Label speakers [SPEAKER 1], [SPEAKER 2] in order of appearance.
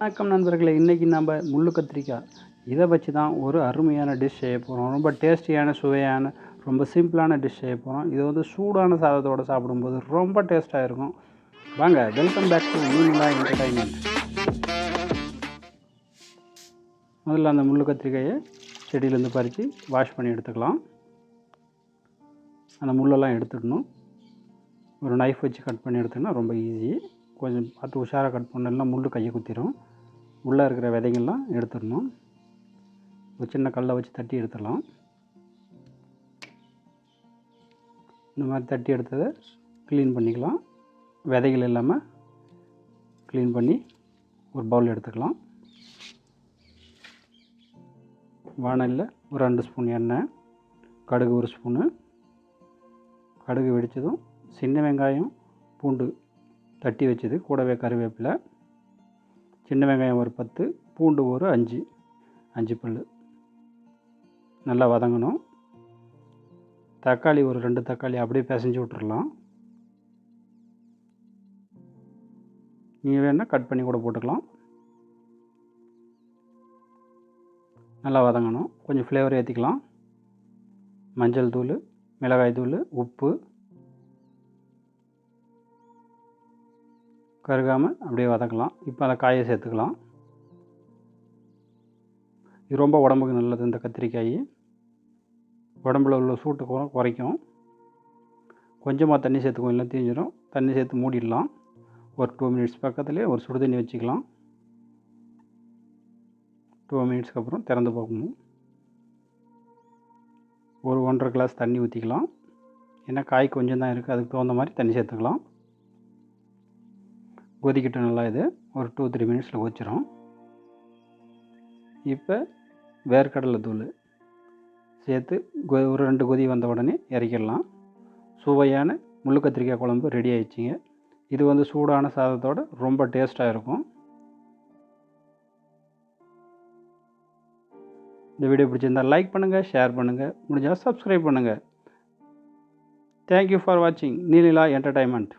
[SPEAKER 1] வணக்கம் நண்பர்களே இன்றைக்கி நம்ம முள்ளு கத்திரிக்காய். இதை வச்சு தான் ஒரு அருமையான டிஷ் செய்ய போகிறோம் ரொம்ப டேஸ்டியான சுவையான ரொம்ப சிம்பிளான டிஷ் செய்ய போகிறோம் இது வந்து சூடான சாதத்தோடு சாப்பிடும்போது ரொம்ப டேஸ்ட்டாக இருக்கும். வாங்க welcome back to Meenila entertainment முதல்ல அந்த முள்ளு கத்திரிக்காயை செடியிலேருந்து பறித்து வாஷ் பண்ணி எடுத்துக்கலாம். அந்த முள்ளெல்லாம் எடுத்துடணும். ஒரு நைஃப் வச்சு கட் பண்ணி எடுத்தோன்னா ரொம்ப ஈஸி கொஞ்சம் பார்த்து உஷாராக கட் பண்ணலாம் முள் கையை குத்திரும். உள்ளே இருக்கிற விதைங்கள்லாம் எடுத்துடணும். ஒரு சின்ன கல்லை வச்சு தட்டி எடுத்துடலாம். இந்த மாதிரி தட்டி எடுத்ததை க்ளீன் பண்ணிக்கலாம். விதைகள் இல்லாமல் க்ளீன் பண்ணி ஒரு பவுல் எடுத்துக்கலாம். வானலில் ஒரு ரெண்டு ஸ்பூன் எண்ணெய் கடுகு ஒரு ஸ்பூனு கடுகு வெடித்ததும் சின்ன வெங்காயம் பூண்டு தட்டி வச்சது கூடவே கருவேப்பிலை. சின்ன வெங்காயம் ஒரு பத்து பூண்டு ஒரு அஞ்சு அஞ்சு பல் நல்லா வதங்கணும். தக்காளி ஒரு ரெண்டு தக்காளி அப்படியே பிசைஞ்சு விட்டுறலாம். நீங்கள் வேணால் கட் பண்ணி கூட போட்டுக்கலாம். நல்லா வதங்கணும். கொஞ்சம் ஃப்ளேவர் ஏற்றிக்கலாம் மஞ்சள் தூள் மிளகாய் தூள் உப்பு கருகாமல் அப்படியே வதக்கலாம். இப்போ அதை காயை சேர்த்துக்கலாம். இது ரொம்ப உடம்புக்கு நல்லது இந்த கத்திரிக்காய். உடம்புல உள்ள சூட்டு குறை குறைக்கும். கொஞ்சமாக தண்ணி சேர்த்துக்கும் இல்லை தீஞ்சிடும் தண்ணி சேர்த்து மூடிடலாம். ஒரு டூ மினிட்ஸ் பக்கத்துலேயே ஒரு சுடு தண்ணி வச்சுக்கலாம். டூ மினிட்ஸ்க்கு அப்புறம் திறந்து பார்க்கணும். ஒரு ஒன்றரை கிளாஸ் தண்ணி ஊற்றிக்கலாம் ஏன்னா காய் கொஞ்சம் தான் இருக்குது அதுக்கு தகுந்த மாதிரி தண்ணி சேர்த்துக்கலாம். கொதிக்கிட்டு நல்லா இது. ஒரு டூ த்ரீ மினிட்ஸில் கொதிச்சிரும். இப்போ வேர்க்கடலை தூள் சேர்த்து கொ ஒரு ரெண்டு கொதி வந்த உடனே இறக்கிடலாம். சுவையான முள்ளு கத்திரிக்காய் குழம்பு ரெடி ஆயிடுச்சிங்க. இது வந்து சூடான சாதத்தோடு ரொம்ப டேஸ்ட்டாக இருக்கும். இந்த வீடியோ பிடிச்சிருந்தால் லைக் பண்ணுங்கள் ஷேர் பண்ணுங்கள் முடிஞ்சால் சப்ஸ்கிரைப் பண்ணுங்கள் தேங்க்யூ ஃபார் வாட்சிங் நீலிலா என்டர்டைன்மெண்ட்